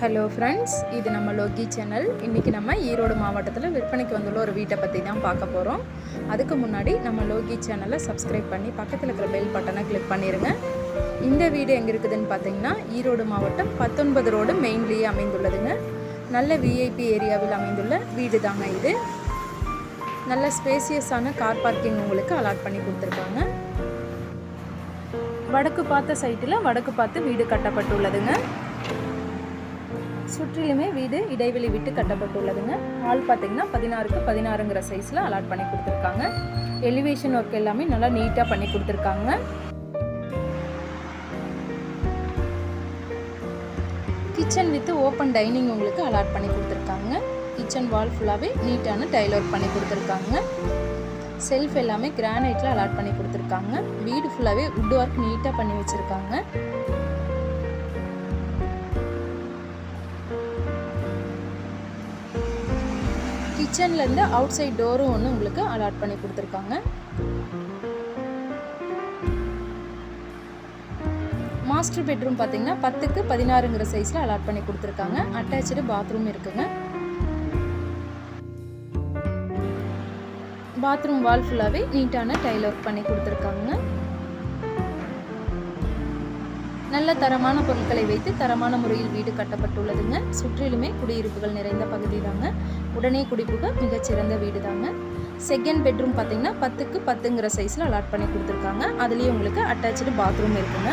Hello friends இது நம்ம Loki channel இன்றைக்கி நம்ம ஈரோடு மாவட்டத்தில் விற்பனைக்கு வந்துள்ள ஒரு வீட்டை பற்றி தான் பார்க்க போகிறோம் அதுக்கு முன்னாடி நம்ம லோகி சேனலை சப்ஸ்கிரைப் பண்ணி பக்கத்தில் இருக்கிற பெல் பட்டனை கிளிக் பண்ணிடுங்க இந்த வீடு எங்கே இருக்குதுன்னு பார்த்தீங்கன்னா ஈரோடு மாவட்டம் பத்தொன்பது ரோடு மெயின்லேயே அமைந்துள்ளதுங்க. நல்ல விஐபி ஏரியாவில் அமைந்துள்ள வீடு தாங்க இது. நல்ல ஸ்பேசியஸான கார் பார்க்கிங் உங்களுக்கு அலாட் பண்ணி கொடுத்துருக்காங்க. வடக்கு பார்த்த சைட்டில் வடக்கு பார்த்து வீடு கட்டப்பட்டுள்ளதுங்க. சுற்றிலுமே வீடு இடைவெளி விட்டு கட்டப்பட்டுள்ளதுங்க. ஹால் பார்த்தீங்கன்னா பதினாறுக்கு பதினாறுங்கிற சைஸில் அலாட் பண்ணி கொடுத்துருக்காங்க. எலிவேஷன் ஒர்க் எல்லாமே நல்லா நீட்டாக பண்ணி கொடுத்துருக்காங்க. கிச்சன் வித் ஓப்பன் டைனிங் உங்களுக்கு அலாட் பண்ணி கொடுத்துருக்காங்க. கிச்சன் வால் ஃபுல்லாகவே நீட்டான டைல் ஒர்க் பண்ணி கொடுத்துருக்காங்க. செல்ஃப் எல்லாமே கிரானைட்டில் அலாட் பண்ணி கொடுத்துருக்காங்க. வீடு ஃபுல்லாகவே வுட் ஒர்க் நீட்டாக பண்ணி வச்சுருக்காங்க. கிச்சன்லேருந்து அவுட் சைட் டோரும் ஒன்று உங்களுக்கு அலாட் பண்ணி கொடுத்துருக்காங்க. மாஸ்டர் பெட்ரூம் பார்த்தீங்கன்னா பத்துக்கு பதினாறுங்கிற சைஸில் அலாட் பண்ணி கொடுத்துருக்காங்க. அட்டாச்சு பாத்ரூம் இருக்குங்க. பாத்ரூம் வால் ஃபுல்லாகவே நீட்டான டைல் ஒர்க் பண்ணி கொடுத்துருக்காங்க. நல்ல தரமான பொருட்களை வைத்து தரமான முறையில் வீடு கட்டப்பட்டுள்ளதுங்க. சுற்றிலுமே குடியிருப்புகள் நிறைந்த பகுதி தாங்க உடனே குடிப்புக மிகச்சிறந்த வீடு தாங்க செகண்ட் பெட்ரூம் பார்த்தீங்கன்னா பத்துக்கு பத்துங்கிற சைஸில் அலாட் பண்ணி கொடுத்துருக்காங்க. அதுலேயும் உங்களுக்கு அட்டாச்சு பாத்ரூம் இருக்குங்க.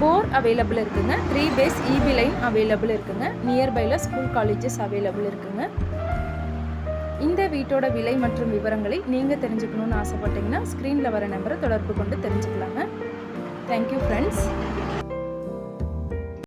போர் அவைலபிள் இருக்குங்க. Three phase EB line available இருக்குங்க. நியர்பையில் ஸ்கூல் காலேஜஸ் அவைலபிள் இருக்குங்க. இந்த வீட்டோட விலை மற்றும் விவரங்களை நீங்கள் தெரிஞ்சுக்கணுன்னு ஆசைப்பட்டீங்கன்னா ஸ்க்ரீனில் வர நம்பரை தொடர்பு கொண்டு தெரிஞ்சுக்கலாங்க. Thank you friends